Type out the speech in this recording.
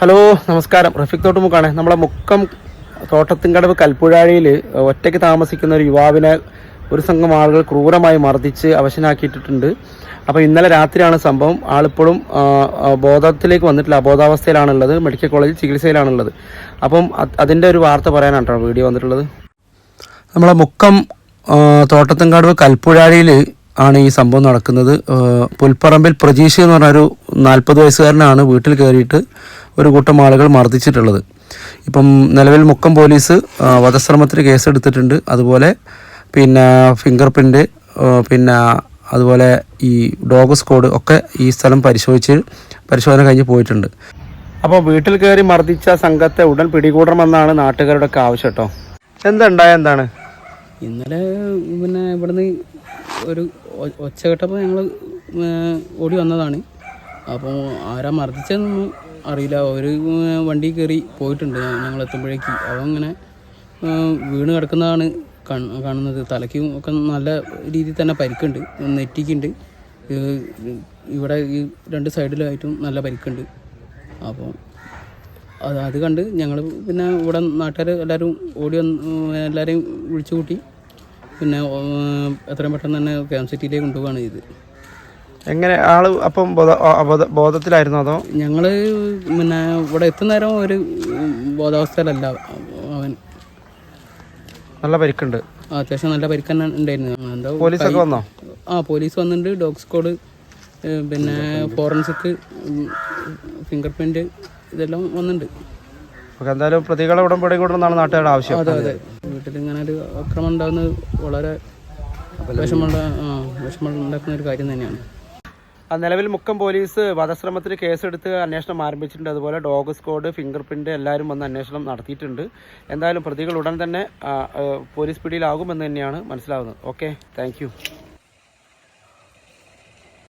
Hello നമസ്കാരം. റഫിക് തോട്ടുമുക്കാണ്. നമ്മളെ മുക്കം തോട്ടത്തിൻകടവ് കൽപ്പുഴാഴിയിൽ ഒറ്റയ്ക്ക് താമസിക്കുന്ന ഒരു യുവാവിനെ ഒരു സംഘം ആളുകൾ ക്രൂരമായി മർദ്ദിച്ച് അവശനാക്കിയിട്ടുണ്ട് അപ്പോൾ ഇന്നലെ രാത്രിയാണ് സംഭവം. ആളിപ്പോഴും ബോധത്തിലേക്ക് വന്നിട്ടില്ല. അബോധാവസ്ഥയിലാണുള്ളത്. മെഡിക്കൽ കോളേജിൽ ചികിത്സയിലാണുള്ളത്. അപ്പം അതിന്റെ ഒരു വാർത്ത പറയാനാട്ടോ വീഡിയോ വന്നിട്ടുള്ളത്. നമ്മളെ മുക്കം തോട്ടത്തിൻകടവ് തോട്ടത്തിൻകാട് കൽപ്പുഴാഴിയിൽ ആണ് ഈ സംഭവം നടക്കുന്നത്. പുൽപ്പറമ്പിൽ പ്രജീഷ് എന്ന് പറഞ്ഞൊരു നാൽപ്പത് വയസ്സുകാരനാണ് വീട്ടിൽ കയറിയിട്ട് ഒരു കൂട്ടം ആളുകൾ മർദ്ദിച്ചിട്ടുള്ളത്. ഇപ്പം നിലവിൽ മുക്കം പോലീസ് വധശ്രമത്തിന് കേസെടുത്തിട്ടുണ്ട്. അതുപോലെ പിന്നെ ഫിംഗർ പ്രിന്റ് പിന്നെ അതുപോലെ ഈ ഡോഗ് സ്കോഡ് ഒക്കെ ഈ സ്ഥലം പരിശോധിച്ച് പരിശോധന കഴിഞ്ഞ് പോയിട്ടുണ്ട്. അപ്പോൾ വീട്ടിൽ കയറി മർദ്ദിച്ച സംഘത്തെ ഉടൻ പിടികൂടണമെന്നാണ് നാട്ടുകാരുടെ ഒക്കെ ആവശ്യം കേട്ടോ. എന്തുണ്ടായ എന്താണ്? ഇന്നലെ പിന്നെ ഇവിടുന്ന് ഒരു ഒച്ച കേട്ടപ്പോൾ ഞങ്ങൾ ഓടി വന്നതാണ്. അപ്പോൾ ആരാ മർദ്ദിച്ചതെന്നൊന്നും അറിയില്ല. ഒരു വണ്ടി കയറി പോയിട്ടുണ്ട്. ഞങ്ങൾ എത്തുമ്പോഴേക്ക്. അതങ്ങനെ വീണ് കിടക്കുന്നതാണ് കാണുന്നത്. തലയ്ക്കും ഒക്കെ നല്ല രീതിയിൽ തന്നെ പരിക്കുണ്ട്. നെറ്റിക്കുണ്ട്. ഇവിടെ ഈ രണ്ട് സൈഡിലായിട്ടും നല്ല പരിക്കുണ്ട്. അപ്പോൾ അത് അത് കണ്ട് ഞങ്ങൾ പിന്നെ ഇവിടെ നാട്ടുകാർ എല്ലാവരും ഓടി വന്ന് എല്ലാവരെയും വിളിച്ചു കൂട്ടി പിന്നെ എത്രയും പെട്ടെന്ന് തന്നെ ക്യാമ്പ് സിറ്റിയിലേക്ക് കൊണ്ടുപോവുകയാണ് ഇത് എങ്ങനെ ആൾ അപ്പം ബോധത്തിലായിരുന്നു അതോ? ഞങ്ങൾ പിന്നെ ഇവിടെ എത്തുന്ന നേരം ഒരു ബോധാവസ്ഥയിലല്ല അവൻ. നല്ല പരിക്കുണ്ട്. അത്യാവശ്യം നല്ല പരിക്ക് തന്നെ ഉണ്ടായിരുന്നു. എന്താ പോലീസൊക്കെ വന്നോ? ആ പോലീസ് വന്നിട്ടുണ്ട്. ഡോഗ് സ്ക്വാഡ് പിന്നെ ഫോറൻസിക് ഫിംഗർ പ്രിന്റ് ഇതെല്ലാം വന്നിട്ടുണ്ട്. ഓക്കെ എന്തായാലും പ്രതികളെ ഉടൻ പിടികൂടണമെന്നാണ് നാട്ടുകാരുടെ ആവശ്യം. അതെ അതെ. വീട്ടിൽ ഇങ്ങനെ ഒരു അക്രമം ഉണ്ടാകുന്നത് വളരെ വിഷമമുണ്ട ആ വിഷമം ഉണ്ടാക്കുന്ന ഒരു കാര്യം തന്നെയാണ്. നിലവിൽ മുക്കം പോലീസ് വധശ്രമത്തിന് കേസെടുത്ത് അന്വേഷണം ആരംഭിച്ചിട്ടുണ്ട്. അതുപോലെ ഡോഗ് സ്ക്വാഡ് ഫിംഗർ പ്രിന്റ് എല്ലാവരും വന്ന് അന്വേഷണം നടത്തിയിട്ടുണ്ട്. എന്തായാലും പ്രതികൾ ഉടൻ തന്നെ പോലീസ് പിടിയിലാകുമെന്ന് തന്നെയാണ് മനസ്സിലാവുന്നത്. Okay thank